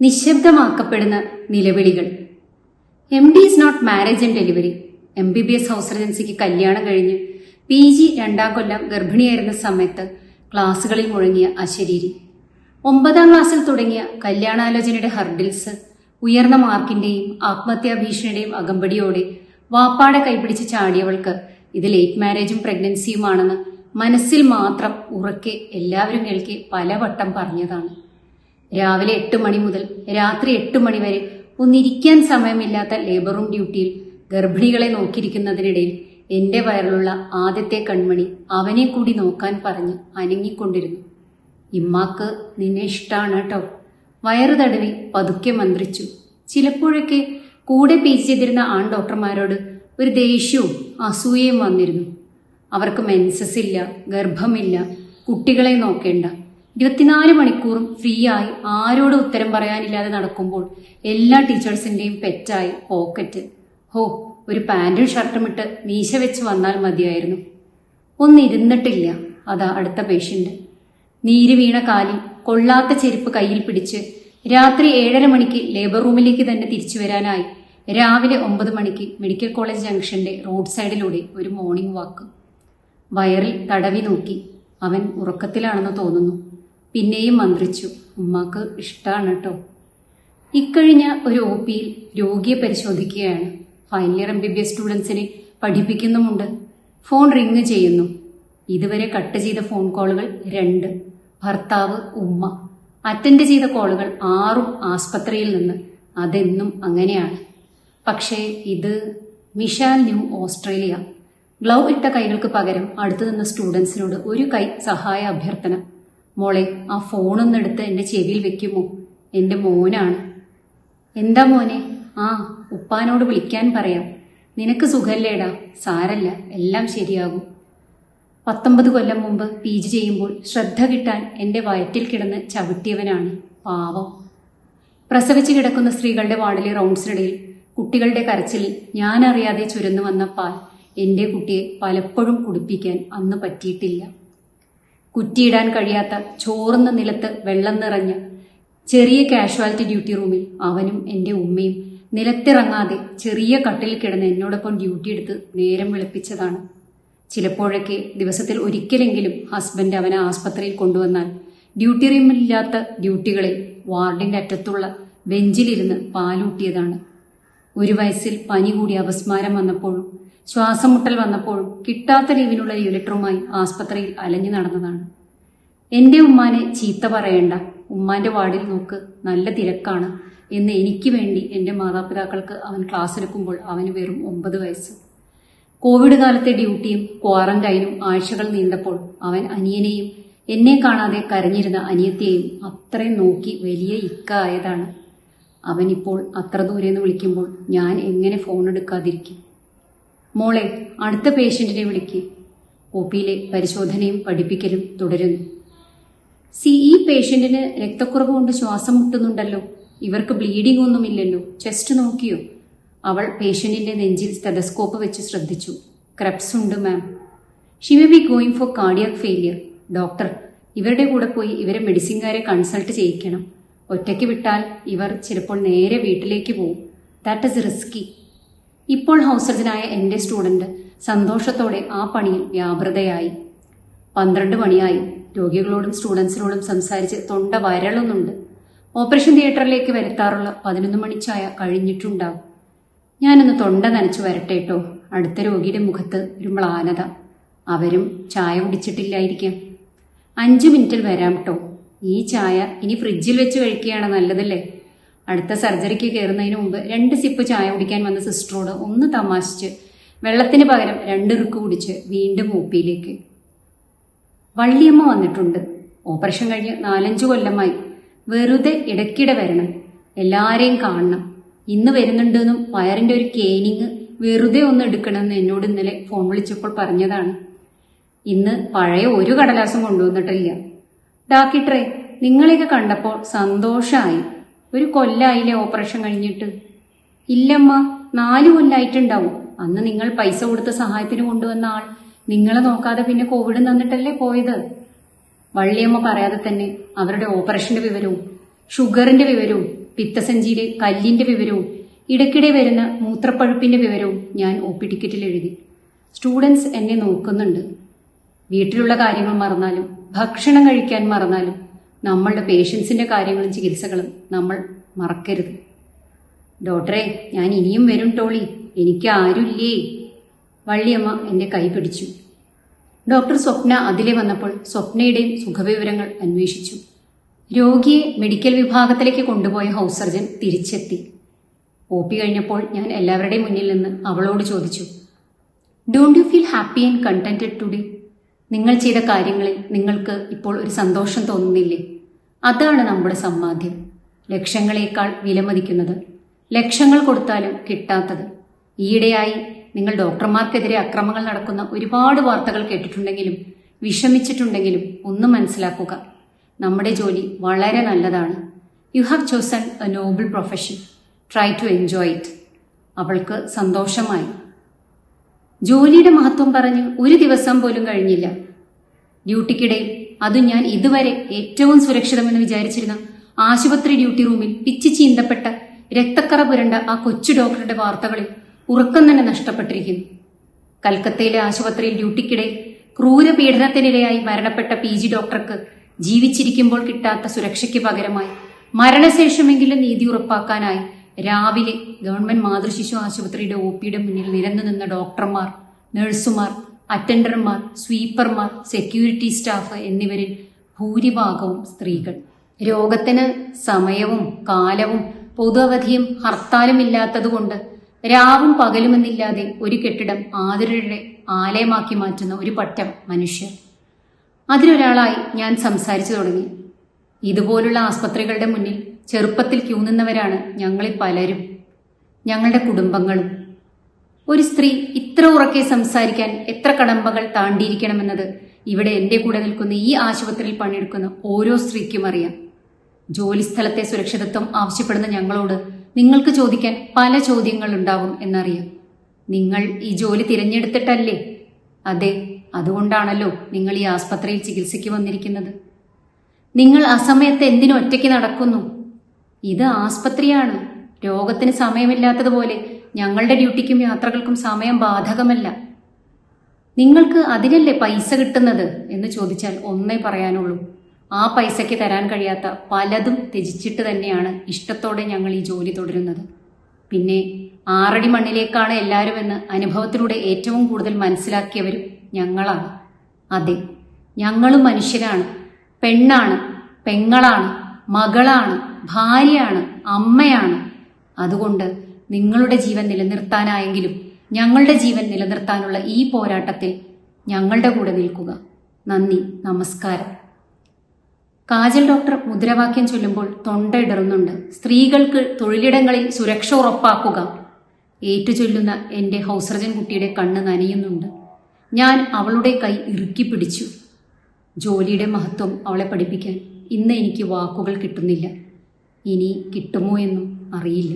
നിശബ്ദമാക്കപ്പെടുന്ന നിലവിളികൾ. M D is not marriage and delivery M B B S house റെജൻസിക്ക് കല്യാണം കഴിഞ്ഞ് P G രണ്ടാം കൊല്ലം ഗർഭിണിയായിരുന്ന സമയത്ത് ക്ലാസ്സുകളിൽ മുഴങ്ങിയ അശരീരി. ഒമ്പതാം ക്ലാസ്സിൽ തുടങ്ങിയ കല്യാണാലോചനയുടെ ഹർഡിൽസ് ഉയർന്ന മാർക്കിന്റെയും ആത്മഹത്യാ ഭീഷണിയുടെയും അകമ്പടിയോടെ വാപ്പാടെ കൈപിടിച്ച് ചാടിയവൾക്ക് ഇത് ലേറ്റ് മാരേജും പ്രഗ്നൻസിയുമാണെന്ന് മനസ്സിൽ മാത്രം ഉറക്കെ എല്ലാവരും കേൾക്കെ പലവട്ടം പറഞ്ഞതാണ്. രാവിലെ എട്ട് മണി മുതൽ രാത്രി എട്ട് മണി വരെ ഒന്നിരിക്കാൻ സമയമില്ലാത്ത ലേബർ റൂം ഡ്യൂട്ടിയിൽ ഗർഭിണികളെ നോക്കിയിരിക്കുന്നതിനിടയിൽ എന്റെ വയറിലുള്ള ആദ്യത്തെ കൺമണി അവനെ കൂടി നോക്കാൻ പറഞ്ഞ് അനങ്ങിക്കൊണ്ടിരുന്നു. ഇമ്മാക്ക് നിന്നെ ഇഷ്ടാണ് കേട്ടോ വയറു തടവി പതുക്കെ മന്ത്രിച്ചു. ചിലപ്പോഴൊക്കെ കൂടെ പി ചെയ്തിരുന്ന ആൺ ഡോക്ടർമാരോട് ഒരു ദേഷ്യവും അസൂയയും വന്നിരുന്നു. അവർക്ക് മെൻസസ് ഇല്ല ഗർഭമില്ല കുട്ടികളെ നോക്കേണ്ട. ഇരുപത്തിനാല് മണിക്കൂറും ഫ്രീ ആയി ആരോട് ഉത്തരം പറയാനില്ലാതെ നടക്കുമ്പോൾ എല്ലാ ടീച്ചേഴ്സിന്റെയും പെറ്റായി പോക്കറ്റ്. ഹോ ഒരു പാന്റും ഷർട്ടും ഇട്ട് മീശ വെച്ച് വന്നാൽ മതിയായിരുന്നു. ഒന്നിരുന്നിട്ടില്ല അതാ അടുത്ത പേഷ്യന്റ് നീര് വീണ കാലിൽ കൊള്ളാത്ത ചെരുപ്പ് കയ്യിൽ പിടിച്ച് രാത്രി ഏഴര മണിക്ക് ലേബർ റൂമിലേക്ക് തന്നെ തിരിച്ചു വരാനായി രാവിലെ ഒമ്പത് മണിക്ക് മെഡിക്കൽ കോളേജ് ജംഗ്ഷന്റെ റോഡ് സൈഡിലൂടെ ഒരു മോർണിംഗ് വാക്ക് വയറിൽ തടവി നോക്കി. അവൻ ഉറക്കത്തിലാണെന്ന് തോന്നുന്നു. പിന്നെയും മന്ത്രിച്ചു ഉമ്മാക്ക് ഇഷ്ടമാണ് കേട്ടോ ഇക്കഴിഞ്ഞ ഒരു ഒ പിയിൽ രോഗിയെ പരിശോധിക്കുകയാണ്. Final year M B B S സ്റ്റുഡൻസിനെ പഠിപ്പിക്കുന്നുമുണ്ട്. ഫോൺ റിങ് ചെയ്യുന്നു. ഇതുവരെ കട്ട് ചെയ്ത ഫോൺ കോളുകൾ രണ്ട് ഭർത്താവ് ഉമ്മ. അറ്റൻഡ് ചെയ്ത കോളുകൾ ആറും ആസ്പത്രിയിൽ നിന്ന്. അതെന്നും അങ്ങനെയാണ്. പക്ഷേ ഇത് മിഷാൽ ന്യൂ ഓസ്ട്രേലിയ. ഗ്ലൗ ഇട്ട കൈകൾക്ക് പകരം അടുത്തു നിന്ന സ്റ്റുഡൻസിനോട് ഒരു കൈ സഹായ അഭ്യർത്ഥന. മോളെ ആ ഫോണൊന്നെടുത്ത് എന്റെ ചെവിയിൽ വെക്കുമോ? എന്റെ മോനാണ്. എന്താ മോനെ? ആ ഉപ്പാനോട് വിളിക്കാൻ പറയാം. നിനക്ക് സുഖല്ലേടാ? സാരല്ല എല്ലാം ശരിയാകും. പത്തൊമ്പത് കൊല്ലം മുമ്പ് പി ജി ചെയ്യുമ്പോൾ ശ്രദ്ധ കിട്ടാൻ എന്റെ വയറ്റിൽ കിടന്ന് ചവിട്ടിയവനാണ് പാവം. പ്രസവിച്ച് കിടക്കുന്ന സ്ത്രീകളുടെ വാർഡിലെ റൗണ്ട്സിനിടയിൽ കുട്ടികളുടെ കരച്ചിലിൽ ഞാൻ അറിയാതെ ചുരന്നു വന്ന പാൽ എന്റെ കുട്ടിയെ പലപ്പോഴും കുടിപ്പിക്കാൻ അന്ന് പറ്റിയിട്ടില്ല. കുറ്റിയിടാൻ കഴിയാത്ത ചോർന്ന നിലത്ത് വെള്ളം നിറഞ്ഞ ചെറിയ കാഷ്വാലിറ്റി ഡ്യൂട്ടി റൂമിൽ അവനും എന്റെ ഉമ്മയും നിലത്തിറങ്ങാതെ ചെറിയ കട്ടിൽ കിടന്ന് എന്നോടൊപ്പം ഡ്യൂട്ടി എടുത്ത് നേരം വിളിപ്പിച്ചതാണ്. ചിലപ്പോഴൊക്കെ ദിവസത്തിൽ ഒരിക്കലെങ്കിലും ഹസ്ബൻഡ് അവനെ ആസ്പത്രിയിൽ കൊണ്ടുവന്നാൽ ഡ്യൂട്ടി റൂമില്ലാത്ത ഡ്യൂട്ടികളിൽ വാർഡിന്റെ അറ്റത്തുള്ള ബെഞ്ചിലിരുന്ന് പാലൂട്ടിയതാണ്. ഒരു വയസ്സിൽ പനി കൂടി അപസ്മാരം വന്നപ്പോഴും ശ്വാസം വന്നപ്പോൾ കിട്ടാത്ത ലീവിനുള്ള യൂണിറ്ററുമായി ആസ്പത്രിയിൽ അലഞ്ഞു നടന്നതാണ്. എന്റെ ഉമ്മാനെ ചീത്ത പറയണ്ട. ഉമ്മാന്റെ വാർഡിൽ നോക്ക്. നല്ല തിരക്കാണ്. എന്ന് എനിക്ക് വേണ്ടി എന്റെ മാതാപിതാക്കൾക്ക് അവൻ ക്ലാസ് എടുക്കുമ്പോൾ അവന് വെറും ഒമ്പത് വയസ്സ്. കോവിഡ് കാലത്തെ ഡ്യൂട്ടിയും ക്വാറന്റൈനും ആഴ്ചകൾ നീണ്ടപ്പോൾ അവൻ അനിയനെയും എന്നെ കാണാതെ കരഞ്ഞിരുന്ന അനിയത്തെയും അത്രയും നോക്കി വലിയ ഇക്ക ആയതാണ്. അവനിപ്പോൾ അത്ര ദൂരെ നിന്ന് വിളിക്കുമ്പോൾ ഞാൻ എങ്ങനെ ഫോൺ എടുക്കാതിരിക്കും? മോളെ അടുത്ത പേഷ്യന്റിനെ വിളിക്ക്. ഒ പിയിലെ പരിശോധനയും പഠിപ്പിക്കലും തുടരുന്നു. സി ഈ പേഷ്യന്റിന് രക്തക്കുറവ് കൊണ്ട് ശ്വാസം മുട്ടുന്നുണ്ടല്ലോ. ഇവർക്ക് ബ്ലീഡിംഗ് ഒന്നുമില്ലല്ലോ. ചെസ്റ്റ് നോക്കിയോ. അവൾ പേഷ്യന്റിന്റെ നെഞ്ചിൽ സ്റ്റെതസ്കോപ്പ് വെച്ച് ശ്രദ്ധിച്ചു. ക്രെപ്സ് ഉണ്ട് ma'am. She may be going for cardiac failure. Doctor ഇവരുടെ കൂടെ പോയി ഇവരെ മെഡിസിൻകാരെ കൺസൾട്ട് ചെയ്യിക്കണം. ഒറ്റയ്ക്ക് വിട്ടാൽ ഇവർ ചിലപ്പോൾ നേരെ വീട്ടിലേക്ക് പോകും ദാറ്റ് ഇസ് റിസ്കി. ഇപ്പോൾ ഹൗസ് സർജനായ എന്റെ സ്റ്റുഡന്റ് സന്തോഷത്തോടെ ആ പണിയിൽ വ്യാപൃതയായി. പന്ത്രണ്ട് മണിയായി രോഗികളോടും സ്റ്റുഡൻസിനോടും സംസാരിച്ച് തൊണ്ട വരളുന്നുണ്ട്. ഓപ്പറേഷൻ തിയേറ്ററിലേക്ക് വരുത്താറുള്ള പതിനൊന്ന് മണി ചായ കഴിഞ്ഞിട്ടുണ്ടാവും. ഞാനൊന്ന് തൊണ്ട നനച്ചു വരട്ടേട്ടോ അടുത്ത രോഗിയുടെ മുഖത്ത് ഒരു മ്ലാനത. അവരും ചായ കുടിച്ചിട്ടില്ലായിരിക്കാം. അഞ്ചു മിനിറ്റിൽ വരാം കേട്ടോ. ഈ ചായ ഇനി ഫ്രിഡ്ജിൽ വെച്ച് കഴിക്കുകയാണ് നല്ലതല്ലേ? അടുത്ത സർജറിക്ക് കയറുന്നതിന് മുമ്പ് രണ്ട് സിപ്പ് ചായ കുടിക്കാൻ വന്ന സിസ്റ്ററോട് ഒന്ന് തമാശിച്ച് വെള്ളത്തിന് പകരം രണ്ട് ഇറുക്ക് കുടിച്ച് വീണ്ടും മൂപ്പിയിലേക്ക് വള്ളിയമ്മ വന്നിട്ടുണ്ട്. ഓപ്പറേഷൻ കഴിഞ്ഞ് നാലഞ്ചു കൊല്ലമായി. വെറുതെ ഇടയ്ക്കിടെ വരണം. എല്ലാരെയും കാണണം. ഇന്ന് വരുന്നുണ്ടെന്നും വയറിന്റെ ഒരു കേനിങ് വെറുതെ ഒന്ന് എടുക്കണമെന്ന് എന്നോട് ഇന്നലെ ഫോൺ വിളിച്ചപ്പോൾ പറഞ്ഞതാണ്. ഇന്ന് പഴയ ഒരു കടലാസും കൊണ്ടുവന്നിട്ടില്ല. ഡാക്കിട്രേ നിങ്ങളെയൊക്കെ കണ്ടപ്പോൾ സന്തോഷമായി ഒരു കൊല്ലായില്ലേ ഓപ്പറേഷൻ കഴിഞ്ഞിട്ട്? ഇല്ലമ്മ നാല് കൊല്ലായിട്ടുണ്ടാവും. അന്ന് നിങ്ങൾ പൈസ കൊടുത്ത സഹായത്തിന് കൊണ്ടുവന്ന ആൾ. നിങ്ങളെ നോക്കാതെ പിന്നെ കോവിഡ് തന്നിട്ടല്ലേ പോയത്? വള്ളിയമ്മ പറയാതെ തന്നെ അവരുടെ ഓപ്പറേഷന്റെ വിവരവും ഷുഗറിന്റെ വിവരവും പിത്തസഞ്ചിയിലെ കല്ലിന്റെ വിവരവും ഇടയ്ക്കിടെ വരുന്ന മൂത്രപ്പഴുപ്പിന്റെ വിവരവും ഞാൻ ഒ പി ടിക്കറ്റിൽ എഴുതി. സ്റ്റുഡൻസ് എന്നെ നോക്കുന്നുണ്ട്. വീട്ടിലുള്ള കാര്യങ്ങൾ മറന്നാലും ഭക്ഷണം കഴിക്കാൻ മറന്നാലും നമ്മളുടെ പേഷ്യൻസിന്റെ കാര്യങ്ങളും ചികിത്സകളും നമ്മൾ മറക്കരുത്. ഡോക്ടറെ ഞാൻ ഇനിയും വരും ടോളി. എനിക്ക് ആരുമില്ലേ? വള്ളിയമ്മ എന്റെ കൈ പിടിച്ചു. ഡോക്ടർ സ്വപ്ന അതിലെ വന്നപ്പോൾ സ്വപ്നയുടെയും സുഖവിവരങ്ങൾ അന്വേഷിച്ചു. രോഗിയെ മെഡിക്കൽ വിഭാഗത്തിലേക്ക് കൊണ്ടുപോയ ഹൗസ് സർജൻ തിരിച്ചെത്തി. ഒ പി കഴിഞ്ഞപ്പോൾ ഞാൻ എല്ലാവരുടെയും മുന്നിൽ നിന്ന് അവളോട് ചോദിച്ചു don't you feel happy and contented today നിങ്ങൾ ചെയ്ത കാര്യങ്ങളിൽ നിങ്ങൾക്ക് ഇപ്പോൾ ഒരു സന്തോഷം തോന്നുന്നില്ലേ? അതാണ് നമ്മുടെ സമ്മാദ്യം. ലക്ഷങ്ങളേക്കാൾ വിലമതിക്കുന്നത് ലക്ഷങ്ങൾ കൊടുത്താലും കിട്ടാത്തത്. ഈയിടെയായി നിങ്ങൾ ഡോക്ടർമാർക്കെതിരെ അക്രമങ്ങൾ നടക്കുന്ന ഒരുപാട് വാർത്തകൾ കേട്ടിട്ടുണ്ടെങ്കിലും വിഷമിച്ചിട്ടുണ്ടെങ്കിലും ഒന്ന് മനസ്സിലാക്കുക. നമ്മുടെ ജോലി വളരെ നല്ലതാണ്. You have chosen a noble profession try to enjoy it അവൾക്ക് സന്തോഷമായി. ജോലിയുടെ മഹത്വം പറഞ്ഞ് ഒരു ദിവസം പോലും കഴിഞ്ഞില്ല. ഡ്യൂട്ടിക്കിടെ അതും ഞാൻ ഇതുവരെ ഏറ്റവും സുരക്ഷിതമെന്ന് വിചാരിച്ചിരുന്ന ആശുപത്രി ഡ്യൂട്ടി റൂമിൽ പിച്ചി ചീന്തപ്പെട്ട രക്തക്കറ പുരണ്ട ആ കൊച്ചു ഡോക്ടറുടെ വാർത്തകളിൽ ഉറക്കം തന്നെ നഷ്ടപ്പെട്ടിരിക്കുന്നു. കൽക്കത്തയിലെ ആശുപത്രിയിൽ ഡ്യൂട്ടിക്കിടെ ക്രൂരപീഡനത്തിനിരയായി മരണപ്പെട്ട പി ജി ഡോക്ടർക്ക് ജീവിച്ചിരിക്കുമ്പോൾ കിട്ടാത്ത സുരക്ഷയ്ക്ക് പകരമായി മരണശേഷമെങ്കിലും നീതി ഉറപ്പാക്കാനായി രാവിലെ ഗവൺമെന്റ് മാതൃശിശു ആശുപത്രിയുടെ ഒ പിയുടെ മുന്നിൽ നിരന്നു നിന്ന ഡോക്ടർമാർ നഴ്സുമാർ അറ്റൻഡർമാർ സ്വീപ്പർമാർ സെക്യൂരിറ്റി സ്റ്റാഫ് എന്നിവരിൽ ഭൂരിഭാഗവും സ്ത്രീകൾ. രോഗത്തിന് സമയവും കാലവും പൊതു അവധിയും ഹർത്താലും ഇല്ലാത്തതുകൊണ്ട് രാവും പകലുമെന്നില്ലാതെ ഒരു കെട്ടിടം ആതിരയുടെ ആലയമാക്കി മാറ്റുന്ന ഒരു പറ്റം മനുഷ്യർ. അതിലൊരാളായി ഞാൻ സംസാരിച്ചു തുടങ്ങി. ഇതുപോലുള്ള ആസ്പത്രികളുടെ മുന്നിൽ ചെറുപ്പത്തിൽ ക്യൂ നിന്നവരാണ് ഞങ്ങളിൽ പലരും. ഞങ്ങളുടെ കുടുംബങ്ങളും. ഒരു സ്ത്രീ ഇത്ര ഉറക്കെ സംസാരിക്കാൻ എത്ര കടമ്പകൾ താണ്ടിയിരിക്കണമെന്നത് ഇവിടെ എന്റെ കൂടെ നിൽക്കുന്ന ഈ ആശുപത്രിയിൽ പണിയെടുക്കുന്ന ഓരോ സ്ത്രീക്കും അറിയാം. ജോലിസ്ഥലത്തെ സുരക്ഷിതത്വം ആവശ്യപ്പെടുന്ന ഞങ്ങളോട് നിങ്ങൾക്ക് ചോദിക്കാൻ പല ചോദ്യങ്ങൾ ഉണ്ടാവും എന്നറിയാം. നിങ്ങൾ ഈ ജോലി തിരഞ്ഞെടുത്തിട്ടല്ലേ? അതെ അതുകൊണ്ടാണല്ലോ നിങ്ങൾ ഈ ആസ്പത്രിയിൽ ചികിത്സയ്ക്ക് വന്നിരിക്കുന്നത്. നിങ്ങൾ അസമയത്ത് എന്തിനു ഒറ്റയ്ക്ക് നടക്കുന്നു? ഇത് ആസ്പത്രിയാണ്. രോഗത്തിന് സമയമില്ലാത്തതുപോലെ ഞങ്ങളുടെ ഡ്യൂട്ടിക്കും യാത്രകൾക്കും സമയം ബാധകമല്ല. നിങ്ങൾക്ക് അതിനല്ലേ പൈസ കിട്ടുന്നത് എന്ന് ചോദിച്ചാൽ ഒന്നേ പറയാനുള്ളൂ. ആ പൈസയ്ക്ക് തരാൻ കഴിയാത്ത പലതും ത്യജിച്ചിട്ട് തന്നെയാണ് ഇഷ്ടത്തോടെ ഞങ്ങൾ ഈ ജോലി തുടരുന്നത്. പിന്നെ ആറടി മണ്ണിലേക്കാണ് എല്ലാവരും എല്ലാവരുമെന്ന് അനുഭവത്തിലൂടെ ഏറ്റവും കൂടുതൽ മനസ്സിലാക്കിയവരും ഞങ്ങളാണ്. അതെ ഞങ്ങളും മനുഷ്യരാണ്. പെണ്ണാണ് പെങ്ങളാണ് മകളാണ് ഭാര്യയാണ് അമ്മയാണ്. അതുകൊണ്ട് നിങ്ങളുടെ ജീവൻ നിലനിർത്താനായെങ്കിലും ഞങ്ങളുടെ ജീവൻ നിലനിർത്താനുള്ള ഈ പോരാട്ടത്തിൽ ഞങ്ങളുടെ കൂടെ നിൽക്കുക. നന്ദി നമസ്കാരം. കാജൽ ഡോക്ടർ മുദ്രാവാക്യം ചൊല്ലുമ്പോൾ തൊണ്ട ഇടറുന്നുണ്ട് സ്ത്രീകൾക്ക് തൊഴിലിടങ്ങളിൽ സുരക്ഷ ഉറപ്പാക്കുക. ഏറ്റുചൊല്ലുന്ന എന്റെ ഹൗസർജൻ കുട്ടിയുടെ കണ്ണ് നനയുന്നുണ്ട്. ഞാൻ അവളുടെ കൈ ഇറുക്കി പിടിച്ചു. ജോലിയുടെ മഹത്വം അവളെ പഠിപ്പിക്കാൻ ഇന്ന് എനിക്ക് വാക്കുകൾ കിട്ടുന്നില്ല. ഇനി കിട്ടുമോ എന്നും അറിയില്ല.